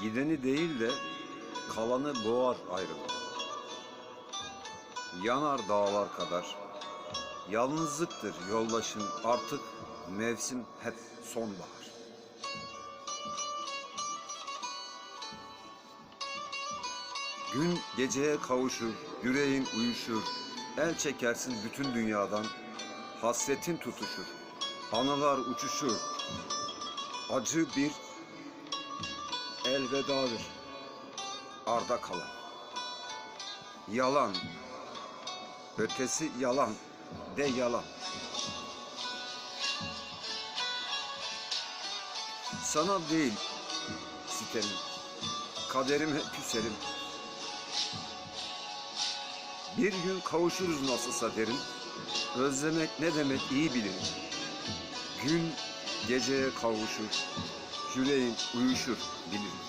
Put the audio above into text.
Gideni değil de kalanı boğar ayrılık. Yanar dağlar kadar. Yalnızlıktır yoldaşın artık mevsim hep sonbahar. Gün geceye kavuşur, yüreğin uyuşur. El çekersin bütün dünyadan. Hasretin tutuşur. Anılar uçuşur. Acı bir elvedadır. Arda kalan. Yalan. Ötesi yalan. De yalan. Sana değil siterim. Kaderime küserim. Bir gün kavuşuruz nasılsa derim. Özlemek ne demek iyi bilirim. Gün geceye kavuşur. Yüreğin uyuşur bilirim.